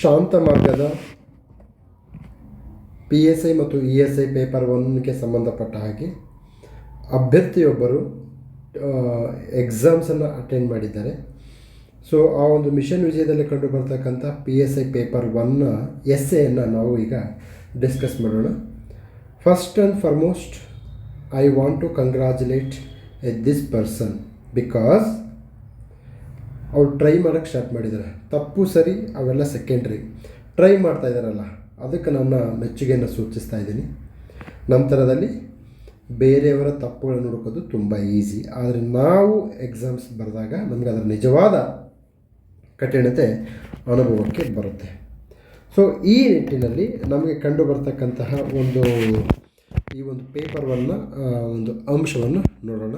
ಶಾಂತ ಮಾರ್ಗದ P S I ಮತ್ತು E S I paper ಒನ್ಗೆ ಸಂಬಂಧಪಟ್ಟ ಹಾಗೆ ಅಭ್ಯರ್ಥಿಯೊಬ್ಬರು ಎಕ್ಸಾಮ್ಸನ್ನು ಅಟೆಂಡ್ ಮಾಡಿದ್ದಾರೆ. ಸೊ ಆ ಒಂದು ಮಿಷನ್ ವಿಜಯದಲ್ಲಿ ಕಂಡು ಬರ್ತಕ್ಕಂಥ ಪಿ ಎಸ್ ಐ ಪೇಪರ್ ಒನ್ನ ಎಸ್ ಎಯನ್ನು ನಾವು ಈಗ ಡಿಸ್ಕಸ್ ಮಾಡೋಣ. First and foremost I want to congratulate this person because ಅವ್ರು ಟ್ರೈ ಮಾಡೋಕ್ಕೆ ಸ್ಟಾರ್ಟ್ ಮಾಡಿದ್ದಾರೆ ತಪ್ಪು, ಸರಿ, ಅವೆಲ್ಲ ಸೆಕೆಂಡ್ರಿ ಟ್ರೈ ಮಾಡ್ತಾ ಇದ್ದಾರಲ್ಲ ಅದಕ್ಕೆ ನನ್ನ ಮೆಚ್ಚುಗೆಯನ್ನು ಸೂಚಿಸ್ತಾ ಇದ್ದೀನಿ. ನಂತರದಲ್ಲಿ ಬೇರೆಯವರ ತಪ್ಪುಗಳನ್ನು ಹುಡುಕೋದು ತುಂಬ ಈಸಿ ಆದರೆ ನಾವು ಎಕ್ಸಾಮ್ಸ್ ಬರೆದಾಗ ನಮಗೆ ಅದರ ನಿಜವಾದ ಕಠಿಣತೆ ಅನುಭವಕ್ಕೆ ಬರುತ್ತೆ. ಸೊ ಈ ನಿಟ್ಟಿನಲ್ಲಿ ನಮಗೆ ಕಂಡು ಬರ್ತಕ್ಕಂತಹ ಒಂದು, ಈ ಒಂದು ಪೇಪರ್ವನ್ನು ಒಂದು ಅಂಶವನ್ನು ನೋಡೋಣ.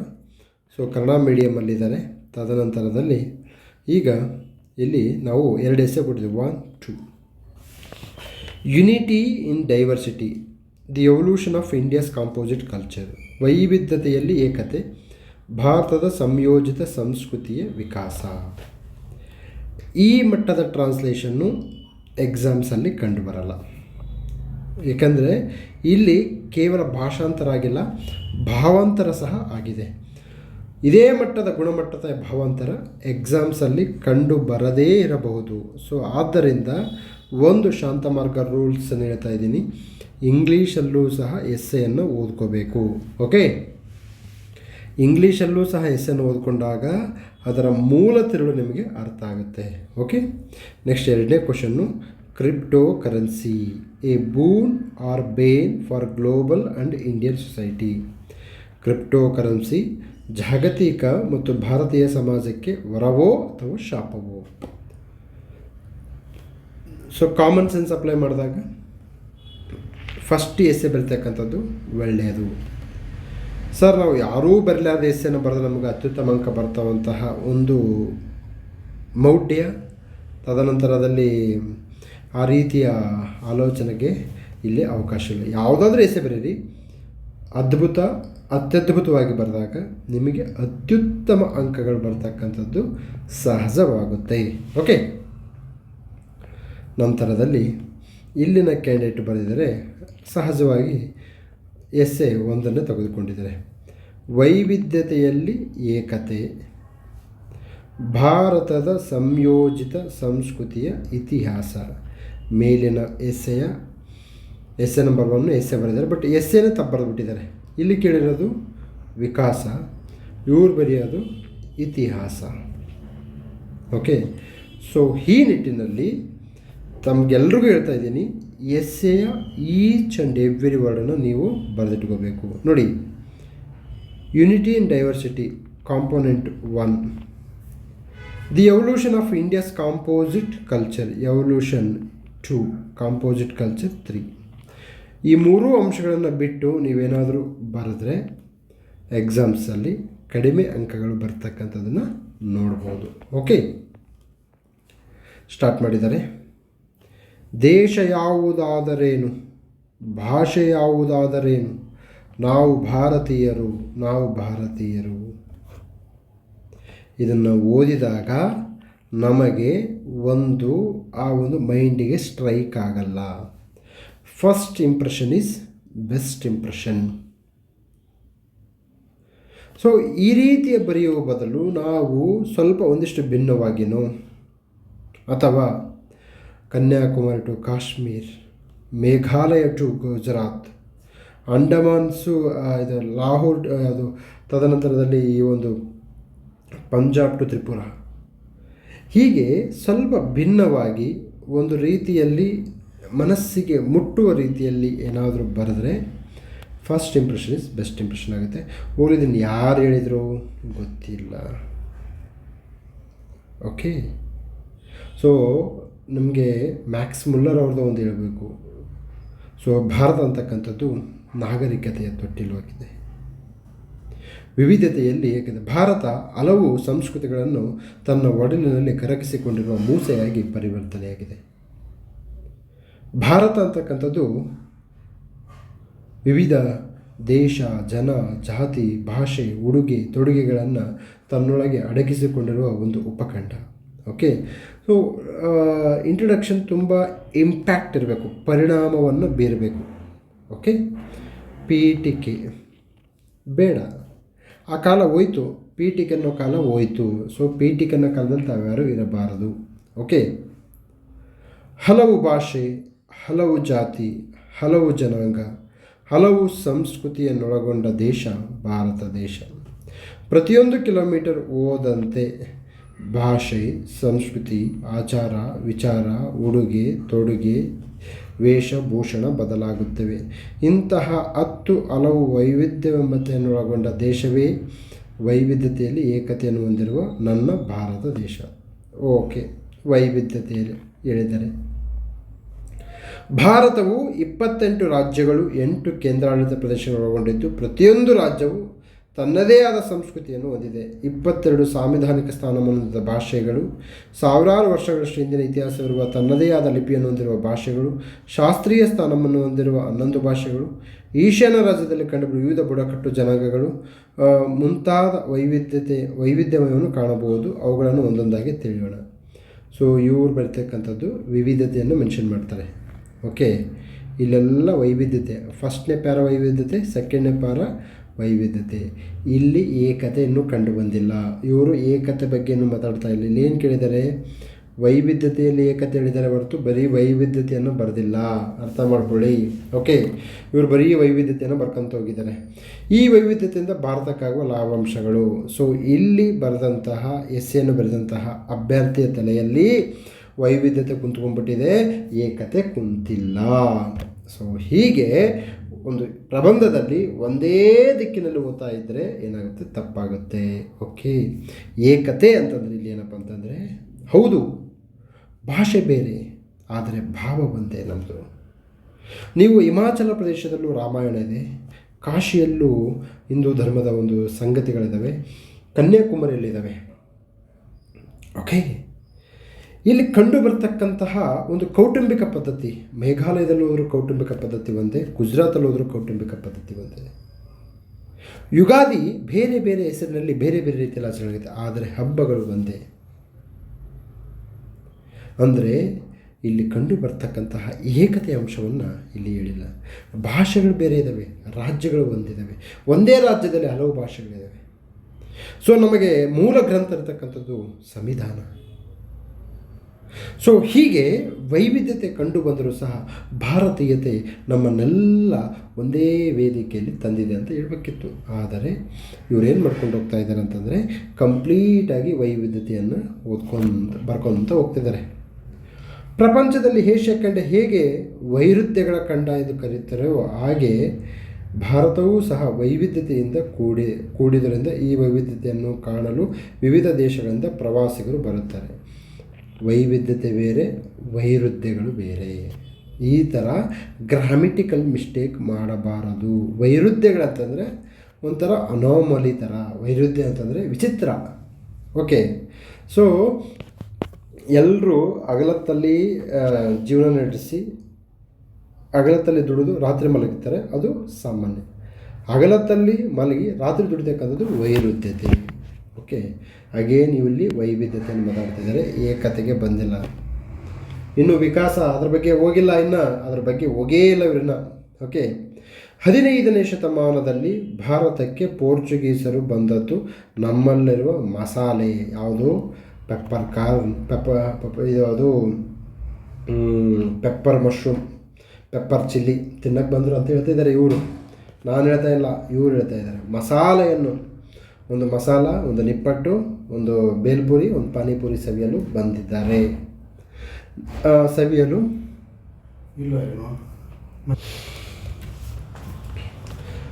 ಸೊ ಕನ್ನಡ ಮೀಡಿಯಮಲ್ಲಿದ್ದಾರೆ ತದನಂತರದಲ್ಲಿ ಈಗ ಇಲ್ಲಿ ನಾವು ಎರಡು ಎಸೆ ಕೊಟ್ಟಿದ್ದೀವಿ. One to unity in diversity the evolution of India's composite culture ವೈವಿಧ್ಯತೆಯಲ್ಲಿ ಏಕತೆ, ಭಾರತದ ಸಂಯೋಜಿತ ಸಂಸ್ಕೃತಿಯ ವಿಕಾಸ. ಈ ಮಟ್ಟದ ಟ್ರಾನ್ಸ್ಲೇಷನ್ನು ಎಕ್ಸಾಮ್ಸಲ್ಲಿ ಕಂಡುಬರಲ್ಲ ಏಕೆಂದರೆ ಇಲ್ಲಿ ಕೇವಲ ಭಾಷಾಂತರ ಆಗಿಲ್ಲ ಭಾವಾಂತರ ಸಹ ಆಗಿದೆ. ಇದೇ ಮಟ್ಟದ ಗುಣಮಟ್ಟದ ಭಾವಾಂತರ ಎಕ್ಸಾಮ್ಸಲ್ಲಿ ಕಂಡು ಬರದೇ ಇರಬಹುದು. ಸೊ ಆದ್ದರಿಂದ ಒಂದು ಶಾಂತ ಮಾರ್ಗ ರೂಲ್ಸನ್ನು ಹೇಳ್ತಾ ಇದ್ದೀನಿ. ಇಂಗ್ಲೀಷಲ್ಲೂ ಸಹ ಎಸ್ಸೆಯನ್ನು ಓದ್ಕೋಬೇಕು. ಓಕೆ ಇಂಗ್ಲೀಷಲ್ಲೂ ಸಹ ಎಸ್ಸೆಯನ್ನು ಓದ್ಕೊಂಡಾಗ ಅದರ ಮೂಲ ತಿರುಳು ನಿಮಗೆ ಅರ್ಥ ಆಗುತ್ತೆ. ಓಕೆ ನೆಕ್ಸ್ಟ್ ಎರಡನೇ question crypto currency a boon or bane for global and Indian society crypto currency ಜಾಗತಿಕ ಮತ್ತು ಭಾರತೀಯ ಸಮಾಜಕ್ಕೆ ವರವೋ ಅಥವಾ ಶಾಪವೋ? ಸೊ ಕಾಮನ್ ಸೆನ್ಸ್ ಅಪ್ಲೈ ಮಾಡಿದಾಗ ಫಸ್ಟ್ ಎಸ್ಸೆ ಬರ್ತಕ್ಕಂಥದ್ದು ಒಳ್ಳೆಯದು. ಸರ್ ನಾವು ಯಾರೂ ಬರಲಾರ್ದ ಎಸ್ಸೆನ ಬರೆದು ನಮಗೆ ಅತ್ಯುತ್ತಮ ಅಂಕ ಬರ್ತಾವಂತಹ ಒಂದು ಮೌಢ್ಯ. ತದನಂತರದಲ್ಲಿ ಆ ರೀತಿಯ ಆಲೋಚನೆಗೆ ಇಲ್ಲಿ ಅವಕಾಶ ಇಲ್ಲ. ಯಾವುದಾದ್ರೂ ಎಸೆ ಬರೀರಿ. ಅದ್ಭುತ. ಅತ್ಯದ್ಭುತವಾಗಿ ಬರೆದಾಗ ನಿಮಗೆ ಅತ್ಯುತ್ತಮ ಅಂಕಗಳು ಬರ್ತಕ್ಕಂಥದ್ದು ಸಹಜವಾಗುತ್ತೆ. ಓಕೆ ನಂತರದಲ್ಲಿ ಇಲ್ಲಿನ ಕ್ಯಾಂಡಿಡೇಟ್ ಬರೆದರೆ ಸಹಜವಾಗಿ ಎಸ್ ಎ ಒಂದನ್ನು ತೆಗೆದುಕೊಂಡಿದ್ದಾರೆ. ವೈವಿಧ್ಯತೆಯಲ್ಲಿ ಏಕತೆ, ಭಾರತದ ಸಂಯೋಜಿತ ಸಂಸ್ಕೃತಿಯ ಇತಿಹಾಸ, ಮೇಲಿನ ಎಸ್ಸೆಯ ಎ ನಂಬರ್ ಒನ್ ಎಸ್ಸೆ ಬರೆದಿದ್ದಾರೆ. ಬಟ್ ಎಸ್ಸೆನೇ ತಪ್ಪು ಬರೆದುಬಿಟ್ಟಿದ್ದಾರೆ ಇಲ್ಲಿ ಕೇಳಿರೋದು ವಿಕಾಸ, ಇವ್ರು ಬರೆಯೋದು ಇತಿಹಾಸ. ಓಕೆ ಸೊ ಈ ನಿಟ್ಟಿನಲ್ಲಿ ತಮಗೆಲ್ರಿಗೂ ಹೇಳ್ತಾ ಇದ್ದೀನಿ ಎಸ್ಸೆಯ ಈಚ್ ಆ್ಯಂಡ್ ಎವ್ರಿ ವರ್ಡನ್ನು ನೀವು ಬರೆದಿಟ್ಕೋಬೇಕು. ನೋಡಿ unity in diversity component one the evolution of India's composite culture evolution two composite culture three ಈ ಮೂರೂ ಅಂಶಗಳನ್ನು ಬಿಟ್ಟು ನೀವೇನಾದರೂ ಬರೆದ್ರೆ ಎಕ್ಸಾಮ್ಸಲ್ಲಿ ಕಡಿಮೆ ಅಂಕಗಳು ಬರ್ತಕ್ಕಂಥದ್ದನ್ನು ನೋಡ್ಬೋದು. ಓಕೆ ಸ್ಟಾರ್ಟ್ ಮಾಡಿದ್ದಾರೆ. ದೇಶ ಯಾವುದಾದರೇನು, ಭಾಷೆ ಯಾವುದಾದರೇನು, ನಾವು ಭಾರತೀಯರು ನಾವು ಭಾರತೀಯರು. ಇದನ್ನು ಓದಿದಾಗ ನಮಗೆ ಒಂದು, ಆ ಒಂದು ಮೈಂಡಿಗೆ ಸ್ಟ್ರೈಕ್ ಆಗಲ್ಲ. First impression is best impression so ಈ ರೀತಿಯ ಬರೆಯುವ ಬದಲು ನಾವು ಸ್ವಲ್ಪ ಒಂದಿಷ್ಟು ಭಿನ್ನವಾಗಿನೋ, ಅಥವಾ ಕನ್ಯಾಕುಮಾರಿ ಟು ಕಾಶ್ಮೀರ್, ಮೇಘಾಲಯ ಟು ಗುಜರಾತ್ ಅಂಡಮಾನ್ಸು ಇದು ಲಾಹೋರ್ ಅದು ತದನಂತರದಲ್ಲಿ ಈ ಒಂದು ಪಂಜಾಬ್ ಟು ತ್ರಿಪುರ. ಹೀಗೆ ಸ್ವಲ್ಪ ಭಿನ್ನವಾಗಿ ಒಂದು ರೀತಿಯಲ್ಲಿ ಮನಸ್ಸಿಗೆ ಮುಟ್ಟುವ ರೀತಿಯಲ್ಲಿ ಏನಾದರೂ ಬರೆದ್ರೆ first impression is best impression ಆಗುತ್ತೆ. ಉಳಿದನ್ನು ಯಾರು ಹೇಳಿದರು ಗೊತ್ತಿಲ್ಲ. ಓಕೆ ಸೊ ನಮಗೆ ಮ್ಯಾಕ್ಸ್ ಮುಲ್ಲರ್ ಅವ್ರದ್ದು ಒಂದು ಹೇಳಬೇಕು. ಸೊ ಭಾರತ ಅಂತಕ್ಕಂಥದ್ದು ನಾಗರಿಕತೆಯ ತೊಟ್ಟಿಲುವಾಗಿದೆ. ವಿವಿಧತೆಯಲ್ಲಿ ಏಕೆಂದರೆ ಭಾರತ ಹಲವು ಸಂಸ್ಕೃತಿಗಳನ್ನು ತನ್ನ ಒಡಲಿನಲ್ಲಿ ಕರಗಿಸಿಕೊಂಡಿರುವ ಮೂಸೆಯಾಗಿ ಪರಿವರ್ತನೆಯಾಗಿದೆ. ಭಾರತ ಅಂತಕ್ಕಂಥದ್ದು ವಿವಿಧ ದೇಶ, ಜನ, ಜಾತಿ, ಭಾಷೆ, ಉಡುಗೆ, ತೊಡುಗೆಗಳನ್ನು ತನ್ನೊಳಗೆ ಅಡಗಿಸಿಕೊಂಡಿರುವ ಒಂದು ಉಪಖಂಡ. ಓಕೆ ಸೊ ಇಂಟ್ರಡಕ್ಷನ್ ತುಂಬ ಇಂಪ್ಯಾಕ್ಟ್ ಇರಬೇಕು, ಪರಿಣಾಮವನ್ನು ಬೀರಬೇಕು. ಓಕೆ ಪೀಠಿಕೆ ಬೇಡ. ಆ ಕಾಲ ಹೋಯ್ತು ಪೀಠಿಕೆ ಅನ್ನೋ ಕಾಲ ಹೋಯಿತು. ಸೊ ಪೀಠಿಕೆ ಅನ್ನೋ ಕಾಲದಲ್ಲಿ ತಾವ್ಯಾರು ಇರಬಾರದು. ಓಕೆ ಹಲವು ಭಾಷೆ ಹಲವು ಜಾತಿ, ಹಲವು ಜನಾಂಗ, ಹಲವು ಸಂಸ್ಕೃತಿಯನ್ನೊಳಗೊಂಡ ದೇಶ ಭಾರತ ದೇಶ. ಪ್ರತಿಯೊಂದು ಕಿಲೋಮೀಟರ್ ಹೋದಂತೆ ಭಾಷೆ, ಸಂಸ್ಕೃತಿ, ಆಚಾರ, ವಿಚಾರ, ಉಡುಗೆ, ತೊಡುಗೆ, ವೇಷಭೂಷಣ ಬದಲಾಗುತ್ತವೆ. ಇಂತಹ ಹತ್ತು ಹಲವು ವೈವಿಧ್ಯವೆಂಬತೆಯನ್ನೊಳಗೊಂಡ ದೇಶವೇ ವೈವಿಧ್ಯತೆಯಲ್ಲಿ ಏಕತೆಯನ್ನು ಹೊಂದಿರುವ ನನ್ನ ಭಾರತ ದೇಶ. ಓಕೆ, ವೈವಿಧ್ಯತೆಯಲ್ಲಿ ಹೇಳಿದರೆ ಭಾರತವು ಇಪ್ಪತ್ತೆಂಟು ರಾಜ್ಯಗಳು ಎಂಟು ಕೇಂದ್ರಾಡಳಿತ ಪ್ರದೇಶಗಳು ಒಳಗೊಂಡಿದ್ದು, ಪ್ರತಿಯೊಂದು ರಾಜ್ಯವು ತನ್ನದೇ ಆದ ಸಂಸ್ಕೃತಿಯನ್ನು ಹೊಂದಿದೆ. ಇಪ್ಪತ್ತೆರಡು ಸಾಂವಿಧಾನಿಕ ಸ್ಥಾನವನ್ನು ಹೊಂದಿದ ಭಾಷೆಗಳು, ಸಾವಿರಾರು ವರ್ಷಗಳಷ್ಟು ಹಿಂದಿನ ಇತಿಹಾಸವಿರುವ ತನ್ನದೇ ಆದ ಲಿಪಿಯನ್ನು ಹೊಂದಿರುವ ಭಾಷೆಗಳು, ಶಾಸ್ತ್ರೀಯ ಸ್ಥಾನವನ್ನು ಹೊಂದಿರುವ ಹನ್ನೊಂದು ಭಾಷೆಗಳು, ಈಶಾನ್ಯ ರಾಜ್ಯದಲ್ಲಿ ಕಂಡುಬರುವ ವಿವಿಧ ಬುಡಕಟ್ಟು ಜನಾಂಗಗಳು ಮುಂತಾದ ವೈವಿಧ್ಯತೆ, ವೈವಿಧ್ಯಮಯವನ್ನು ಕಾಣಬಹುದು. ಅವುಗಳನ್ನು ಒಂದೊಂದಾಗಿ ತಿಳಿಯೋಣ. ಸೊ ಇವರು ಬರ್ತಕ್ಕಂಥದ್ದು ವಿವಿಧತೆಯನ್ನು ಮೆನ್ಷನ್ ಮಾಡ್ತಾರೆ. ಓಕೆ. ಇಲ್ಲೆಲ್ಲ ವೈವಿಧ್ಯತೆ. ಫಸ್ಟ್ನೇ ಪ್ಯಾರ ವೈವಿಧ್ಯತೆ ಸೆಕೆಂಡ್ನೇ ಪ್ಯಾರ ವೈವಿಧ್ಯತೆ. ಇಲ್ಲಿ ಏಕತೆ ಇನ್ನೂ ಕಂಡು ಬಂದಿಲ್ಲ ಇವರು ಏಕತೆ ಬಗ್ಗೆ ಇನ್ನೂ ಮಾತಾಡ್ತಾ ಇಲ್ಲ. ಇಲ್ಲಿ ಏನು ಕೇಳಿದ್ದಾರೆ? ವೈವಿಧ್ಯತೆಯಲ್ಲಿ ಏಕತೆ ಹೇಳಿದ್ದಾರೆ ಹೊರತು ಬರೀ ವೈವಿಧ್ಯತೆಯನ್ನು ಬರೆದಿಲ್ಲ. ಅರ್ಥ ಮಾಡ್ಕೊಳ್ಳಿ. ಓಕೆ. ಇವರು ಬರೀ ವೈವಿಧ್ಯತೆಯನ್ನು ಬರ್ಕೊಂತ ಹೋಗಿದ್ದಾರೆ. ಈ ವೈವಿಧ್ಯತೆಯಿಂದ ಭಾರತಕ್ಕಾಗುವ ಲಾಭಾಂಶಗಳು. ಸೊ ಇಲ್ಲಿ ಬರೆದಂತಹ, ಎಸ್ಸೆಯನ್ನು ಬರೆದಂತಹ ಅಭ್ಯರ್ಥಿಯ ತಲೆಯಲ್ಲಿ ವೈವಿಧ್ಯತೆ ಕುಂತ್ಕೊಂಡ್ಬಿಟ್ಟಿದೆ, ಏಕತೆ ಕುಂತಿಲ್ಲ. ಸೊ ಹೀಗೆ ಒಂದು ಪ್ರಬಂಧದಲ್ಲಿ ಒಂದೇ ದಿಕ್ಕಿನಲ್ಲಿ ಓದ್ತಾ ಇದ್ದರೆ ಏನಾಗುತ್ತೆ? ತಪ್ಪಾಗುತ್ತೆ. ಓಕೆ ಏಕತೆ ಅಂತಂದರೆ ಇಲ್ಲಿ ಏನಪ್ಪ ಅಂತಂದರೆ, ಹೌದು, ಭಾಷೆ ಬೇರೆ, ಆದರೆ ಭಾವ ಒಂದೇ ನಮ್ಮದು ನೀವು ಹಿಮಾಚಲ ಪ್ರದೇಶದಲ್ಲೂ ರಾಮಾಯಣ ಇದೆ, ಕಾಶಿಯಲ್ಲೂ ಹಿಂದೂ ಧರ್ಮದ ಒಂದು ಸಂಗತಿಗಳಿದ್ದಾವೆ ಕನ್ಯಾಕುಮಾರಿಯಲ್ಲಿದ್ದಾವೆ ಓಕೆ ಇಲ್ಲಿ ಕಂಡು ಬರ್ತಕ್ಕಂತಹ ಒಂದು ಕೌಟುಂಬಿಕ ಪದ್ಧತಿ, ಮೇಘಾಲಯದಲ್ಲಿ ಹೋದರೂ ಕೌಟುಂಬಿಕ ಪದ್ಧತಿ ಒಂದೇ, ಗುಜರಾತಲ್ಲಿ ಹೋದರೂ ಕೌಟುಂಬಿಕ ಪದ್ಧತಿ ಒಂದೇ. ಯುಗಾದಿ ಬೇರೆ ಬೇರೆ ಹೆಸರಿನಲ್ಲಿ ಬೇರೆ ಬೇರೆ ರೀತಿಯಲ್ಲಿ ಆಚರಣೆ ಆದರೆ ಹಬ್ಬಗಳು ಒಂದೇ. ಅಂದರೆ ಇಲ್ಲಿ ಕಂಡು ಬರ್ತಕ್ಕಂತಹ ಏಕತೆಯ ಅಂಶವನ್ನು ಇಲ್ಲಿ ಹೇಳಿಲ್ಲ. ಭಾಷೆಗಳು ಬೇರೆ ಇದ್ದಾವೆ ರಾಜ್ಯಗಳು ಒಂದಿದ್ದಾವೆ ಒಂದೇ ರಾಜ್ಯದಲ್ಲಿ ಹಲವು ಭಾಷೆಗಳಿದ್ದಾವೆ ಸೊ ನಮಗೆ ಮೂಲ ಗ್ರಂಥ ಇರತಕ್ಕಂಥದ್ದು ಸಂವಿಧಾನ. ಸೊ ಹೀಗೆ ವೈವಿಧ್ಯತೆ ಕಂಡು ಬಂದರೂ ಸಹ ಭಾರತೀಯತೆ ನಮ್ಮನ್ನೆಲ್ಲ ಒಂದೇ ವೇದಿಕೆಯಲ್ಲಿ ತಂದಿದೆ ಅಂತ ಹೇಳಬೇಕಿತ್ತು. ಆದರೆ ಇವರೇನು ಮಾಡ್ಕೊಂಡು ಹೋಗ್ತಾ ಇದ್ದಾರೆ ಅಂತಂದರೆ ಕಂಪ್ಲೀಟಾಗಿ ವೈವಿಧ್ಯತೆಯನ್ನು ಓದ್ಕೊಂಡು ಬರ್ಕೊಂತ ಹೋಗ್ತಿದ್ದಾರೆ. ಪ್ರಪಂಚದಲ್ಲಿ ಏಷ್ಯಾ ಖಂಡ ಹೇಗೆ ವೈರುಧ್ಯಗಳ ಖಂಡ ಎಂದು ಕರೀತಾರೋ ಹಾಗೆ ಭಾರತವೂ ಸಹ ವೈವಿಧ್ಯತೆಯಿಂದ ಕೂಡಿ ಕೂಡಿದ್ದರಿಂದ ಈ ವೈವಿಧ್ಯತೆಯನ್ನು ಕಾಣಲು ವಿವಿಧ ದೇಶಗಳಿಂದ ಪ್ರವಾಸಿಗರು ಬರುತ್ತಾರೆ. ವೈವಿಧ್ಯತೆ ಬೇರೆ, ವೈರುಧ್ಯಗಳು ಬೇರೆ. ಈ ಥರ ಗ್ರಾಮಿಟಿಕಲ್ ಮಿಸ್ಟೇಕ್ ಮಾಡಬಾರದು. ವೈರುಧ್ಯಗಳಂತಂದರೆ ಒಂಥರ ಅನೋಮಲಿ ಥರ ವೈರುಧ್ಯ ಅಂತಂದರೆ ವಿಚಿತ್ರ. ಓಕೆ. ಸೊ ಎಲ್ಲರೂ ಅಗಲತ್ತಲ್ಲಿ ಜೀವನ ನಡೆಸಿ, ಅಗಲತ್ತಲ್ಲಿ ದುಡಿದು ರಾತ್ರಿ ಮಲಗುತ್ತಾರೆ ಅದು ಸಾಮಾನ್ಯ. ಅಗಲತ್ತಲ್ಲಿ ಮಲಗಿ ರಾತ್ರಿ ದುಡಿತಕ್ಕಂಥದ್ದು ವೈರುಧ್ಯತೆ. ಓಕೆ. ಅಗೇನ್ ಇಲ್ಲಿ ವೈವಿಧ್ಯತೆಯನ್ನು ಮಾತಾಡ್ತಿದ್ದಾರೆ, ಏಕತೆಗೆ ಬಂದಿಲ್ಲ. ಇನ್ನು ವಿಕಾಸ ಅದ್ರ ಬಗ್ಗೆ ಹೋಗಿಲ್ಲ ಇನ್ನು, ಅದ್ರ ಬಗ್ಗೆ ಹೋಗೇ ಇಲ್ಲ ಇವ್ರನ್ನ. ಓಕೆ. ಹದಿನೈದನೇ ಶತಮಾನದಲ್ಲಿ ಭಾರತಕ್ಕೆ ಪೋರ್ಚುಗೀಸರು ಬಂದದ್ದು ನಮ್ಮಲ್ಲಿರುವ ಮಸಾಲೆ. ಯಾವುದು? ಪೆಪ್ಪರ್ ಕಾರ್ನ್ ಪೆಪ್ಪರ್ ಪೆಪ್ಪ, ಇದು ಅದು ಪೆಪ್ಪರ್ ಮಶ್ರೂಮ್, ಪೆಪ್ಪರ್ ಚಿಲ್ಲಿ ತಿನ್ನಕ್ಕೆ ಬಂದರು ಅಂತ ಹೇಳ್ತಿದ್ದಾರೆ ಇವರು. ನಾನು ಹೇಳ್ತಾ ಇಲ್ಲ, ಇವರು ಹೇಳ್ತಾ ಇದ್ದಾರೆ. ಮಸಾಲೆಯನ್ನು ಒಂದು ಮಸಾಲ ಒಂದು ನಿಪ್ಪಟ್ಟು ಒಂದು ಬೇಲ್ಪುರಿ ಒಂದು ಪಾನಿಪುರಿ ಸವಿಯಲು ಬಂದಿದ್ದಾರೆ. ಸವಿಯಲು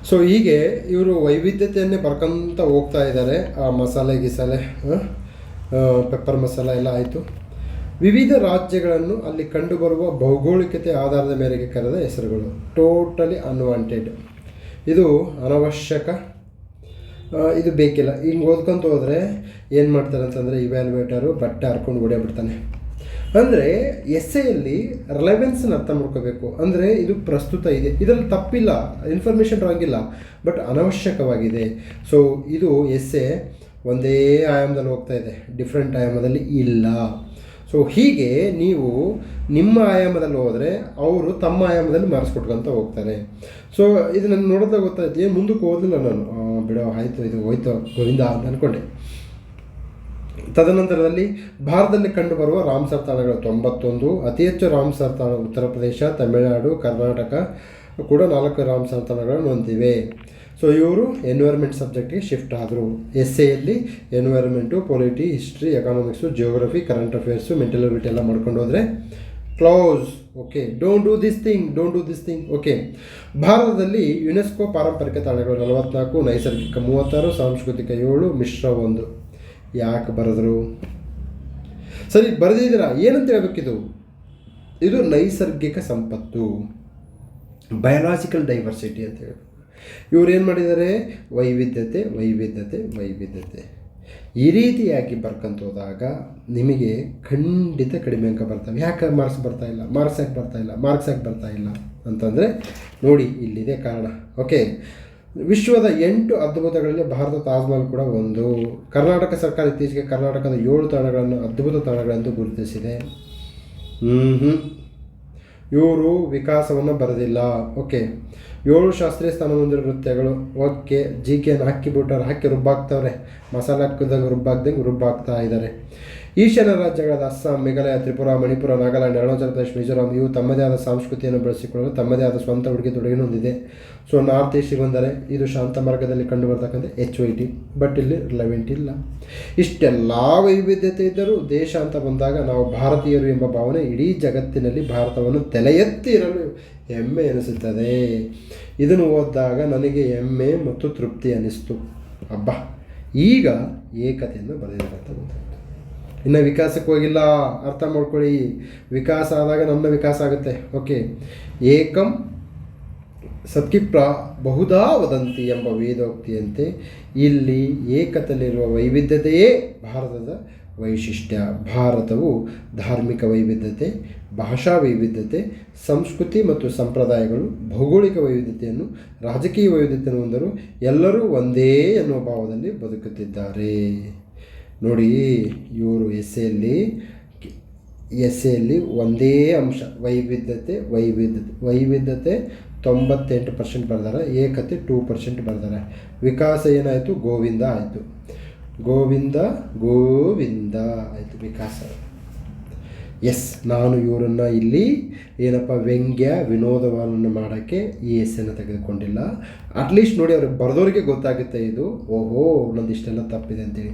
ಸೊ ಹೀಗೆ ಇವರು ವೈವಿಧ್ಯತೆಯನ್ನೇ ಬರ್ಕೊಂತ ಹೋಗ್ತಾ ಇದ್ದಾರೆ. ಆ ಮಸಾಲೆ ಗಿಸಾಲೆ ಪೆಪ್ಪರ್ ಮಸಾಲ ಎಲ್ಲ ಆಯಿತು. ವಿವಿಧ ರಾಜ್ಯಗಳನ್ನು ಅಲ್ಲಿ ಕಂಡುಬರುವ ಭೌಗೋಳಿಕತೆ ಆಧಾರದ ಮೇರೆಗೆ ಕರೆದ ಹೆಸರುಗಳು. ಟೋಟಲಿ ಅನ್ವಾಂಟೆಡ್ ಇದು ಅನವಶ್ಯಕ ಇದು ಬೇಕಿಲ್ಲ. ಹಿಂಗೆ ಓದ್ಕೊಂತ ಹೋದರೆ ಏನು ಮಾಡ್ತಾರೆ ಅಂತಂದರೆ ಇವ್ಯಾಲ್ಯುವೇಟರು ಬಟ್ಟೆ ಹರ್ಕೊಂಡು ಹೊಡೆಯಬಿಡ್ತಾನೆ ಅಂದರೆ ಎಸ್ಸೆಯಲ್ಲಿ ರಿಲೆವೆನ್ಸನ್ನು ಅರ್ಥ ಮಾಡ್ಕೋಬೇಕು. ಅಂದರೆ ಇದು ಪ್ರಸ್ತುತ ಇದೆ. ಇದರಲ್ಲಿ ತಪ್ಪಿಲ್ಲ ಇನ್ಫಾರ್ಮೇಷನ್ ರಾಂಗ್ ಇಲ್ಲ ಬಟ್ ಅನವಶ್ಯಕವಾಗಿದೆ. ಸೊ ಇದು ಎಸ್ಸೆ ಒಂದೇ ಆಯಾಮದಲ್ಲಿ ಹೋಗ್ತಾ ಇದೆ. ಡಿಫ್ರೆಂಟ್ ಆಯಾಮದಲ್ಲಿ ಇಲ್ಲ. ಸೊ ಹೀಗೆ ನೀವು ನಿಮ್ಮ ಆಯಾಮದಲ್ಲಿ ಹೋದರೆ ಅವರು ತಮ್ಮ ಆಯಾಮದಲ್ಲಿ ಮಾರ್ಕ್ಸ್ ಹೋಗ್ತಾರೆ. ಸೊ ಇದನ್ನು ನೋಡಿದಾಗ ಗೊತ್ತಾಯ್ತು ಏನು ಮುಂದಕ್ಕೆ ಓದಲಿಲ್ಲ ನಾನು. ಬಿಡೋ, ಆಯಿತು, ಇದು ಹೋಯ್ತು ಗೋವಿಂದ ಅಂತ ಅಂದ್ಕೊಂಡೆ ತದನಂತರದಲ್ಲಿ ಭಾರತದಲ್ಲಿ ಕಂಡುಬರುವ ರಾಮ್ಸರ್ ತಾಣಗಳು ತೊಂಬತ್ತೊಂದು, ಅತಿ ಹೆಚ್ಚು ರಾಮ್ಸರ್ ತಾಣ ಉತ್ತರ ಪ್ರದೇಶ, ತಮಿಳುನಾಡು, ಕರ್ನಾಟಕ ಕೂಡ ನಾಲ್ಕು ರಾಮ್ಸರ್ ತಾಣಗಳನ್ನು ಹೊಂದಿವೆ. ಸೊ ಇವರು ಎನ್ವೈರ್ಮೆಂಟ್ ಸಬ್ಜೆಕ್ಟಿಗೆ ಶಿಫ್ಟ್ ಆದರು. ಎಸ್ ಎಲ್ಲಿ environment polity history economics geography current affairs mental ability ಎಲ್ಲ ಮಾಡ್ಕೊಂಡು ಹೋದರೆ close okay don't do this thing don't do this thing okay ಭಾರತದಲ್ಲಿ ಯುನೆಸ್ಕೋ ಪಾರಂಪರಿಕ ತಾಣಗಳು ನಲವತ್ನಾಲ್ಕು, ನೈಸರ್ಗಿಕ ಮೂವತ್ತಾರು, ಸಾಂಸ್ಕೃತಿಕ ಏಳು, ಮಿಶ್ರ ಒಂದು. ಯಾಕೆ ಬರೆದ್ರು? ಸರಿ, ಬರೆದಿದ್ದೀರಾ? ಏನಂತ ಹೇಳ್ಬೇಕಿದು? ಇದು ನೈಸರ್ಗಿಕ ಸಂಪತ್ತು. ಬಯಲಾಜಿಕಲ್ ಡೈವರ್ಸಿಟಿ ಅಂತ ಹೇಳಿ ಇವ್ರು ಏನು ಮಾಡಿದ್ದಾರೆ? ವೈವಿಧ್ಯತೆ ವೈವಿಧ್ಯತೆ ವೈವಿಧ್ಯತೆ. ಈ ರೀತಿಯಾಗಿ ಬರ್ಕೊಂತ ಹೋದಾಗ ನಿಮಗೆ ಖಂಡಿತ ಕಡಿಮೆ ಅಂಕ ಬರ್ತವೆ. ಯಾಕೆ ಮಾರ್ಕ್ಸ್ ಬರ್ತಾ ಇಲ್ಲ? ಮಾರ್ಕ್ಸ್ ಯಾಕೆ ಬರ್ತಾ ಇಲ್ಲ? ಮಾರ್ಕ್ಸ್ ಯಾಕೆ ಬರ್ತಾ ಇಲ್ಲ? ಅಂತಂದರೆ ನೋಡಿ ಇಲ್ಲಿದೆ ಕಾರಣ. ಓಕೆ ವಿಶ್ವದ ಎಂಟು ಅದ್ಭುತಗಳಲ್ಲಿ ಭಾರತ ತಾಜ್ಮಹಲ್ ಕೂಡ ಒಂದು. ಕರ್ನಾಟಕ ಸರ್ಕಾರ ಇತ್ತೀಚೆಗೆ ಕರ್ನಾಟಕದ ಏಳು ತಾಣಗಳನ್ನು ಅದ್ಭುತ ತಾಣಗಳೆಂದು ಗುರುತಿಸಿದೆ. ಹ್ಞೂ ಇವರು ವಿಕಾಸವನ್ನು ಬರೆದಿಲ್ಲ. ಓಕೆ. ಏಳು ಶಾಸ್ತ್ರೀಯ ಸ್ಥಾನ ಹೊಂದಿರೋ ನೃತ್ಯಗಳು. ಓಕೆ. ಜಿ ಕೆನ ಹಾಕಿಬಿಟ್ಟಾರೆ ಹಾಕಿ ರುಬ್ಬಾಕ್ತವ್ರೆ. ಮಸಾಲೆ ಹಾಕಿದಾಗ ರುಬ್ಬಾಕ್ದಂಗೆ ರುಬ್ಬಾಕ್ತಾ ಇದ್ದಾರೆ ಈಶಾನ್ಯ ರಾಜ್ಯಗಳಾದ ಅಸ್ಸಾಂ, ಮೇಘಾಲಯ, ತ್ರಿಪುರ, ಮಣಿಪುರ, ನಾಗಾಲ್ಯಾಂಡ್, ಅರುಣಾಚಲ ಪ್ರದೇಶ, ಮಿಜೋರಾಂ ಇವು ತಮ್ಮದೇ ಆದ ಸಂಸ್ಕೃತಿಯನ್ನು ಬೆಳೆಸಿಕೊಳ್ಳಲು ತಮ್ಮದೇ ಆದ ಸ್ವಂತ ಉಡುಗೆ ತೊಡುಗೆನೂ ಹೊಂದಿದೆ. ಸೊ ನಾರ್ತ್ ಏಷ್ಯಾಗೆ ಬಂದರೆ ಇದು ಶಾಂತ ಮಾರ್ಗದಲ್ಲಿ ಕಂಡುಬರ್ತಕ್ಕಂಥ ಎಚ್ ವೈ ಟಿ ಬಟ್ ಇಲ್ಲಿ ರಿಲೆವೆಂಟ್ ಇಲ್ಲ. ಇಷ್ಟೆಲ್ಲ ವೈವಿಧ್ಯತೆ ಇದ್ದರೂ ದೇಶ ಅಂತ ಬಂದಾಗ ನಾವು ಭಾರತೀಯರು ಎಂಬ ಭಾವನೆ ಇಡೀ ಜಗತ್ತಿನಲ್ಲಿ ಭಾರತವನ್ನು ತಲೆ ಎತ್ತಿ ಇರಲು ಹೆಮ್ಮೆ ಅನಿಸುತ್ತದೆ ಇದನ್ನು ಓದಿದಾಗ ನನಗೆ ಹೆಮ್ಮೆ ಮತ್ತು ತೃಪ್ತಿ ಅನ್ನಿಸ್ತು ಅಬ್ಬಾ, ಈಗ ಏಕತೆಯನ್ನು ಗೊತ್ತಾಯ್ತು ಇನ್ನು ವಿಕಾಸಕ್ಕೆ ಹೋಗಿಲ್ಲ, ಅರ್ಥ ಮಾಡ್ಕೊಳ್ಳಿ. ವಿಕಾಸ ಆದಾಗ ನಮ್ಮ ವಿಕಾಸ ಆಗುತ್ತೆ. ಓಕೆ. ಏಕಂ ಸತ್ಕಿಪ್ರ ಬಹುದಾ ವದಂತಿ ಎಂಬ ವೇದೋಕ್ತಿಯಂತೆ ಇಲ್ಲಿ ಏಕತೆಯಲ್ಲಿರುವ ವೈವಿಧ್ಯತೆಯೇ ಭಾರತದ ವೈಶಿಷ್ಟ್ಯ. ಭಾರತವು ಧಾರ್ಮಿಕ ವೈವಿಧ್ಯತೆ, ಭಾಷಾ ವೈವಿಧ್ಯತೆ, ಸಂಸ್ಕೃತಿ ಮತ್ತು ಸಂಪ್ರದಾಯಗಳು, ಭೌಗೋಳಿಕ ವೈವಿಧ್ಯತೆಯನ್ನು, ರಾಜಕೀಯ ವೈವಿಧ್ಯತೆಯನ್ನು ಹೊಂದಲು ಎಲ್ಲರೂ ಒಂದೇ ಎನ್ನುವ ಭಾವದಲ್ಲಿ ಬದುಕುತ್ತಿದ್ದಾರೆ. ನೋಡಿ, ಇವರು ಎಸ್ಸೆಯಲ್ಲಿ ಎಸ್ಸೆಯಲ್ಲಿ ಒಂದೇ ಅಂಶ, ವೈವಿಧ್ಯತೆ ವೈವಿಧ್ಯತೆ ವೈವಿಧ್ಯತೆ ತೊಂಬತ್ತೆಂಟು ಪರ್ಸೆಂಟ್ ಬರ್ದಾರೆ, ಏಕತೆ ಟೂ ಪರ್ಸೆಂಟ್ ಬರ್ದಾರೆ. ವಿಕಾಸ ಏನಾಯಿತು? ಗೋವಿಂದ ಆಯಿತು. ಗೋವಿಂದ ಗೋವಿಂದ ಆಯಿತು ವಿಕಾಸ. ಎಸ್ ನಾನು ಇವರನ್ನು ಇಲ್ಲಿ ಏನಪ್ಪ, ವ್ಯಂಗ್ಯ ವಿನೋದವನ್ನು ಮಾಡೋಕ್ಕೆ ಈ ಎಸ್ಸನ್ನು ತೆಗೆದುಕೊಂಡಿಲ್ಲ. ಅಟ್ಲೀಸ್ಟ್ ನೋಡಿ, ಅವ್ರಿಗೆ ಬರೆದವ್ರಿಗೆ ಗೊತ್ತಾಗುತ್ತೆ ಇದು. ಓಹೋ, ನಂದು ಇಷ್ಟೆಲ್ಲ ತಪ್ಪಿದೆ ಅಂತೇಳಿ.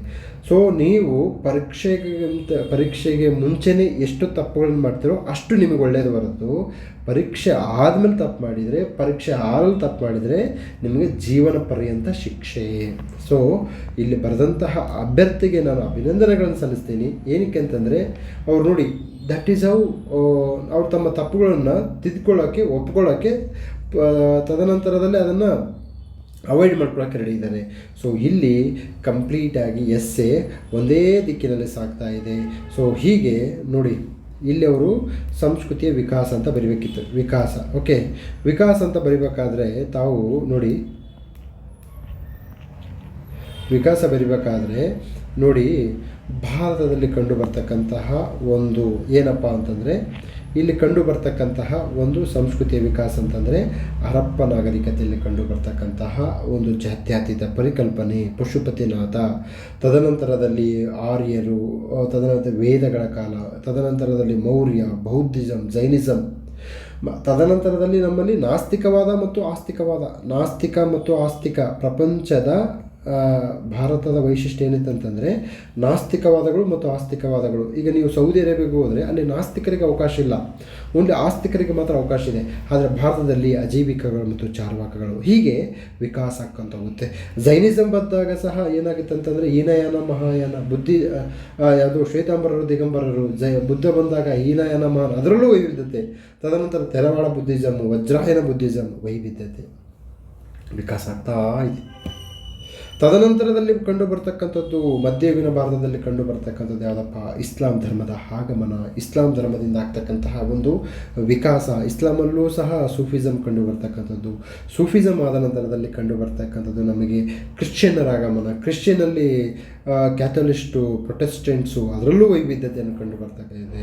ಸೊ ನೀವು ಪರೀಕ್ಷೆಗಿಂತ ಪರೀಕ್ಷೆಗೆ ಮುಂಚೆನೇ ಎಷ್ಟು ತಪ್ಪುಗಳನ್ನು ಮಾಡ್ತೀರೋ ಅಷ್ಟು ನಿಮಗೆ ಒಳ್ಳೆಯದು ಹೊರತು ಪರೀಕ್ಷೆ ಆದಮೇಲೆ ತಪ್ಪು ಮಾಡಿದರೆ, ಪರೀಕ್ಷೆ ಆದಲ್ಲಿ ತಪ್ಪು ಮಾಡಿದರೆ ನಿಮಗೆ ಜೀವನ ಪರ್ಯಂತ ಶಿಕ್ಷೆ. ಸೊ ಇಲ್ಲಿ ಬರೆದಂತಹ ಅಭ್ಯರ್ಥಿಗೆ ನಾನು ಅಭಿನಂದನೆಗಳನ್ನು ಸಲ್ಲಿಸ್ತೀನಿ. ಏನಕ್ಕೆ ಅಂತಂದರೆ, ಅವ್ರು ನೋಡಿ ದಟ್ ಈಸ್ ಹೌ ಅವ್ರು ತಮ್ಮ ತಪ್ಪುಗಳನ್ನು ತಿದ್ಕೊಳ್ಳೋಕ್ಕೆ ಒಪ್ಕೊಳ್ಳೋಕ್ಕೆ ತದನಂತರದಲ್ಲಿ ಅದನ್ನು ಅವಾಯ್ಡ್ ಮಾಡ್ಕೊಳ್ಳೋಕೆ ರೆಡಿ ಇದ್ದಾರೆ. ಸೊ ಇಲ್ಲಿ ಕಂಪ್ಲೀಟಾಗಿ ಎಸ್ಸೆ ಒಂದೇ ದಿಕ್ಕಿನಲ್ಲಿ ಸಾಗ್ತಾ ಇದೆ. ಸೊ ಹೀಗೆ ನೋಡಿ. ಇಲ್ಲಿ ಅವರು ಸಂಸ್ಕೃತಿಯ ವಿಕಾಸ ಅಂತ ಬರಿಬೇಕಿತ್ತು. ವಿಕಾಸ ಓಕೆ ವಿಕಾಸ ಅಂತ ಬರಿಬೇಕಾದ್ರೆ ತಾವು ನೋಡಿ, ವಿಕಾಸ ಬರಿಬೇಕಾದ್ರೆ ನೋಡಿ, ಭಾರತದಲ್ಲಿ ಕಂಡು ಬರ್ತಕ್ಕಂತಹ ಒಂದು ಏನಪ್ಪ ಅಂತಂದರೆ ಇಲ್ಲಿ ಕಂಡು ಬರ್ತಕ್ಕಂತಹ ಒಂದು ಸಂಸ್ಕೃತಿಯ ವಿಕಾಸ ಅಂತಂದರೆ ಹರಪ್ಪ ನಾಗರಿಕತೆಯಲ್ಲಿ ಕಂಡು ಬರ್ತಕ್ಕಂತಹ ಒಂದು ಜಾತ್ಯತೀತ ಪರಿಕಲ್ಪನೆ, ಪಶುಪತಿನಾಥ, ತದನಂತರದಲ್ಲಿ ಆರ್ಯರು ತದನಂತರ ವೇದಗಳ ಕಾಲ, ತದನಂತರದಲ್ಲಿ ಮೌರ್ಯ, ಬೌದ್ಧಿಸಂ, ಜೈನಿಸಂ ತದನಂತರದಲ್ಲಿ ನಮ್ಮಲ್ಲಿ ನಾಸ್ತಿಕವಾದ ಮತ್ತು ಆಸ್ತಿಕವಾದ, ನಾಸ್ತಿಕ ಮತ್ತು ಆಸ್ತಿಕ ಪ್ರಪಂಚದ ಭಾರತದ ವೈಶಿಷ್ಟ್ಯ ಏನಿತ್ತು ಅಂತಂದರೆ ನಾಸ್ತಿಕವಾದಗಳು ಮತ್ತು ಆಸ್ತಿಕವಾದಗಳು. ಈಗ ನೀವು ಸೌದಿ ಅರೇಬಿಯಾಗೆ ಹೋದರೆ ಅಲ್ಲಿ ನಾಸ್ತಿಕರಿಗೆ ಅವಕಾಶ ಇಲ್ಲ. ಒಂದು ಆಸ್ತಿಕರಿಗೆ ಮಾತ್ರ ಅವಕಾಶ ಇದೆ. ಆದರೆ ಭಾರತದಲ್ಲಿ ಅಜೀವಿಕಗಳು ಮತ್ತು ಚಾರ್ವಾಕಗಳು ಹೀಗೆ ವಿಕಾಸ ಆಕ್ಕಂತ ಹೋಗುತ್ತೆ. ಜೈನಿಸಮ್ ಬಂದಾಗ ಸಹ ಏನಾಗುತ್ತೆ ಅಂತಂದರೆ ಹೀನಯಾನ, ಮಹಾಯಾನ, ಬುದ್ಧಿ ಯಾವುದು ಶ್ವೇತಾಂಬರರು, ದಿಗಂಬರರು, ಜೈ, ಬುದ್ಧ ಬಂದಾಗ ಹೀನಯಾನ, ಮಹಾನ ಅದರಲ್ಲೂ ವೈವಿಧ್ಯತೆ. ತದನಂತರ ತೆರವಾಡ ಬುದ್ಧಿಸಮ್ ವಜ್ರಾಯನ ಬುದ್ಧಿಸಮ್ ವೈವಿಧ್ಯತೆ. ವಿಕಾಸ ಆಗ್ತಾ ಇದೆ. ತದನಂತರದಲ್ಲಿ ಕಂಡು ಬರ್ತಕ್ಕಂಥದ್ದು ಮಧ್ಯಯುಗಿನ ಭಾರತದಲ್ಲಿ ಕಂಡು ಬರ್ತಕ್ಕಂಥದ್ದು ಯಾವುದಪ್ಪ? ಇಸ್ಲಾಂ ಧರ್ಮದ ಆಗಮನ. ಇಸ್ಲಾಂ ಧರ್ಮದಿಂದ ಆಗ್ತಕ್ಕಂತಹ ಒಂದು ವಿಕಾಸ. ಇಸ್ಲಾಮಲ್ಲೂ ಸಹ ಸೂಫಿಸಮ್ ಕಂಡು ಬರ್ತಕ್ಕಂಥದ್ದು. ಸೂಫಿಸಮ್ ಆದ ನಂತರದಲ್ಲಿ ಕಂಡು ಬರ್ತಕ್ಕಂಥದ್ದು ನಮಗೆ ಕ್ರಿಶ್ಚಿಯನ್ನರ ಆಗಮನ. ಕ್ರಿಶ್ಚಿಯನ್ನಲ್ಲಿ ಕ್ಯಾಥಲಿಸ್ಟು, ಪ್ರೊಟೆಸ್ಟೆಂಟ್ಸು ಅದರಲ್ಲೂ ವೈವಿಧ್ಯತೆಯನ್ನು ಕಂಡು ಬರ್ತಕ್ಕಂಥದ್ದು.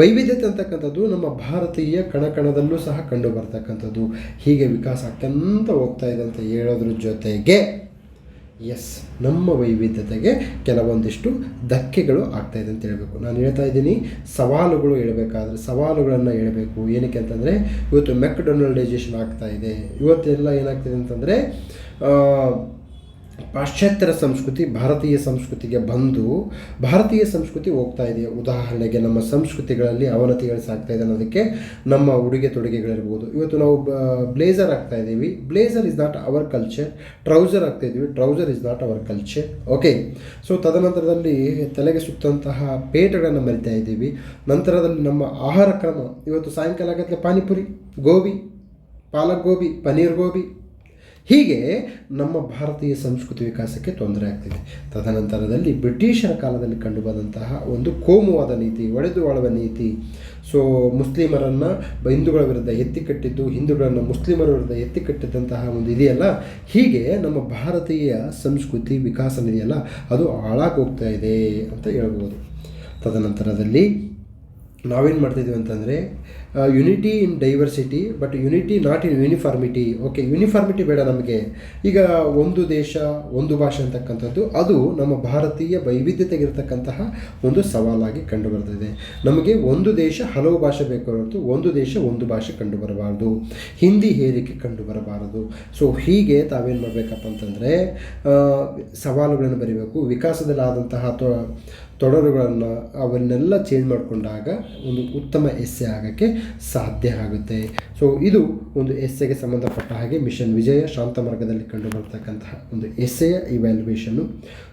ವೈವಿಧ್ಯತೆ ಅಂತಕ್ಕಂಥದ್ದು ನಮ್ಮ ಭಾರತೀಯ ಕಣಕಣದಲ್ಲೂ ಸಹ ಕಂಡು ಬರ್ತಕ್ಕಂಥದ್ದು. ಹೀಗೆ ವಿಕಾಸ ಆಗ್ತಂತ ಹೋಗ್ತಾ ಇದೆ ಅಂತ ಹೇಳೋದ್ರ ಜೊತೆಗೆ ಎಸ್ ನಮ್ಮ ವೈವಿಧ್ಯತೆಗೆ ಕೆಲವೊಂದಿಷ್ಟು ಧಕ್ಕೆಗಳು ಆಗ್ತಾ ಇದೆ ಅಂತ ಹೇಳಬೇಕು. ನಾನು ಹೇಳ್ತಾ ಇದ್ದೀನಿ, ಸವಾಲುಗಳು ಹೇಳಬೇಕಾದ್ರೆ, ಸವಾಲುಗಳನ್ನು ಹೇಳಬೇಕು. ಏನಕ್ಕೆ ಅಂತಂದರೆ, ಇವತ್ತು ಮೆಕ್ಡೊನಲ್ಡೈಜೇಷನ್ ಆಗ್ತಾ ಇದೆ. ಇವತ್ತೆಲ್ಲ ಏನಾಗ್ತಿದೆ ಅಂತಂದರೆ ಪಾಶ್ಚಾತ್ಯರ ಸಂಸ್ಕೃತಿ ಭಾರತೀಯ ಸಂಸ್ಕೃತಿಗೆ ಬಂದು ಭಾರತೀಯ ಸಂಸ್ಕೃತಿ ಹೋಗ್ತಾ ಇದೆಯಾ? ಉದಾಹರಣೆಗೆ ನಮ್ಮ ಸಂಸ್ಕೃತಿಗಳಲ್ಲಿ ಅವನತಿಗಳು ಸಾಕ್ತಾ ಇದೆ ಅನ್ನೋದಕ್ಕೆ ನಮ್ಮ ಉಡುಗೆ ತೊಡುಗೆಗಳಿರ್ಬೋದು. ಇವತ್ತು ನಾವು ಬ್ಲೇಸರ್ ಆಗ್ತಾ ಇದ್ದೀವಿ. Blazer is not our culture trouser ಆಗ್ತಾ ಇದ್ದೀವಿ. Trouser is not our culture okay so ತದನಂತರದಲ್ಲಿ ತಲೆಗೆ ಸುತ್ತಂತಹ ಪೇಟಗಳನ್ನು ಮರಿತಾ ಇದ್ದೀವಿ. ನಂತರದಲ್ಲಿ ನಮ್ಮ ಆಹಾರ ಕ್ರಮ. ಇವತ್ತು ಸಾಯಂಕಾಲ ಆಗತ್ತೆ ಪಾನಿಪುರಿ, ಗೋಬಿ, ಪಾಲಕ್ ಗೋಬಿ, ಪನೀರ್ ಗೋಬಿ ಹೀಗೆ ನಮ್ಮ ಭಾರತೀಯ ಸಂಸ್ಕೃತಿ ವಿಕಾಸಕ್ಕೆ ತೊಂದರೆ ಆಗ್ತಿದೆ. ತದನಂತರದಲ್ಲಿ ಬ್ರಿಟಿಷರ ಕಾಲದಲ್ಲಿ ಕಂಡುಬಂದಂತಹ ಒಂದು ಕೋಮುವಾದ ನೀತಿ, ಒಡೆದು ಆಳುವ ನೀತಿ. ಸೊ ಮುಸ್ಲಿಮರನ್ನು ಹಿಂದೂಗಳ ವಿರುದ್ಧ ಎತ್ತಿಕಟ್ಟಿದ್ದು ಹಿಂದೂಗಳನ್ನು ಮುಸ್ಲಿಮರ ವಿರುದ್ಧ ಎತ್ತಿಕಟ್ಟಿದ್ದಂತಹ ಒಂದು ಇದೆಯಲ್ಲ, ಹೀಗೆ ನಮ್ಮ ಭಾರತೀಯ ಸಂಸ್ಕೃತಿ ವಿಕಾಸ ಇದೆಯಲ್ಲ ಅದು ಹಾಳಾಗೋಗ್ತಾ ಇದೆ ಅಂತ ಹೇಳ್ಬೋದು. ತದನಂತರದಲ್ಲಿ ನಾವೇನು ಮಾಡ್ತಿದ್ದೀವಿ ಅಂತಂದರೆ unity in diversity but unity not in uniformity okay uniformity ಬೇಡ ನಮಗೆ. ಈಗ ಒಂದು ದೇಶ, ಒಂದು ಭಾಷೆ ಅಂತಕ್ಕಂಥದ್ದು, ಅದು ನಮ್ಮ ಭಾರತೀಯ ವೈವಿಧ್ಯತೆಗಿರ್ತಕ್ಕಂತಹ ಒಂದು ಸವಾಲಾಗಿ ಕಂಡುಬರ್ತಿದೆ. ನಮಗೆ ಒಂದು ದೇಶ ಹಲವು ಭಾಷೆ ಬೇಕು ಹೊರತು ಒಂದು ದೇಶ ಒಂದು ಭಾಷೆ ಕಂಡು ಬರಬಾರ್ದು ಹಿಂದಿ ಹೇರಿಕೆ ಕಂಡು ಬರಬಾರದು ಸೊ ಹೀಗೆ ತಾವೇನು ಮಾಡಬೇಕಪ್ಪ ಅಂತಂದರೆ ಸವಾಲುಗಳನ್ನು ಬರೀಬೇಕು. ವಿಕಾಸದಲ್ಲಾದಂತಹ ಅಥವಾ ತೊಡರುಗಳನ್ನು ಅವನ್ನೆಲ್ಲ ಚೇಂಜ್ ಮಾಡಿಕೊಂಡಾಗ ಒಂದು ಉತ್ತಮ ಎಸ್ಸೆ ಆಗೋಕ್ಕೆ ಸಾಧ್ಯ ಆಗುತ್ತೆ. ಸೊ ಇದು ಒಂದು ಎಸ್ಸೆಗೆ ಸಂಬಂಧಪಟ್ಟ ಹಾಗೆ ಮಿಷನ್ ವಿಜಯ ಶಾಂತ ಮಾರ್ಗದಲ್ಲಿ ಕಂಡು ಬರ್ತಕ್ಕಂತಹ ಒಂದು ಎಸ್ಸೆಯ ಇವ್ಯಾಲ್ಯುವೇಷನ್ನು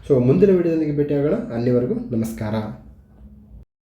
ಸೊ ಮುಂದಿನ ವಿಡಿಯೋದೊಂದಿಗೆ ಭೇಟಿಯಾಗೋಣ. ಅಲ್ಲಿವರೆಗೂ ನಮಸ್ಕಾರ.